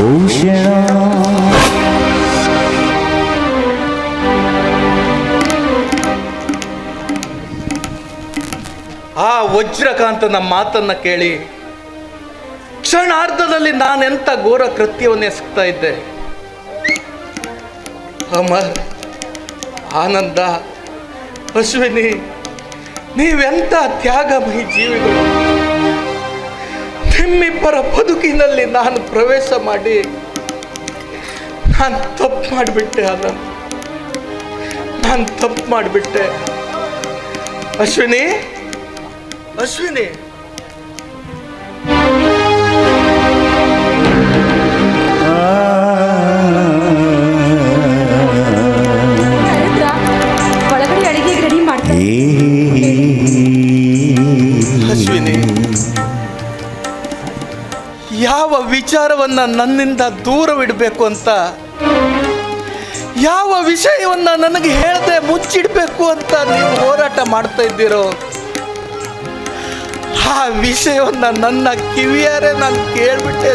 ಭೂಷಣ ಆ ವಜ್ರಕಾಂತನ ಮಾತನ್ನ ಕೇಳಿ, ಕ್ಷಣಾರ್ಧದಲ್ಲಿ ನಾನೆಂಥ ಘೋರ ಕೃತ್ಯವನ್ನು ಎಸಗ್ತಾ ಇದ್ದೆ? ಅಮರ್ ಆನಂದ, ಅಶ್ವಿನಿ ನೀವೆಂಥ ತ್ಯಾಗಮಯಿ ಜೀವಿಗಳು? ನಿಮ್ಮಿಬ್ಬರ ಬದುಕು ಬದುಕಿನಲ್ಲಿ ನಾನು ಪ್ರವೇಶ ಮಾಡಿ ನಾನು ತಪ್ಪು ಮಾಡಿಬಿಟ್ಟೆ ಆನಂದ್ ನಾನು ತಪ್ಪು ಮಾಡಿಬಿಟ್ಟೆ ಅಶ್ವಿನಿ ಅಶ್ವಿನಿ ಕರೆದ್ರ ಒಳಗಡೆ ಅಡಿಗೆ ರೆಡಿ ಮಾಡ್ತಾರೆ ಅಶ್ವಿನಿ ಯಾವ ವಿಚಾರವನ್ನು ನನ್ನಿಂದ ದೂರವಿಡಬೇಕು ಅಂತ? ಯಾವ ವಿಷಯವನ್ನು ನನಗೆ ಹೇಳದೆ ಮುಚ್ಚಿಡಬೇಕು ಅಂತ ನೀವು ಹೋರಾಟ ಮಾಡ್ತಾ ಇದ್ದೀರೋ? ಆ ವಿಷಯವನ್ನು ನನ್ನ ಕಿವಿಯಾರೆ ನಾನು ಕೇಳ್ಬಿಟ್ಟು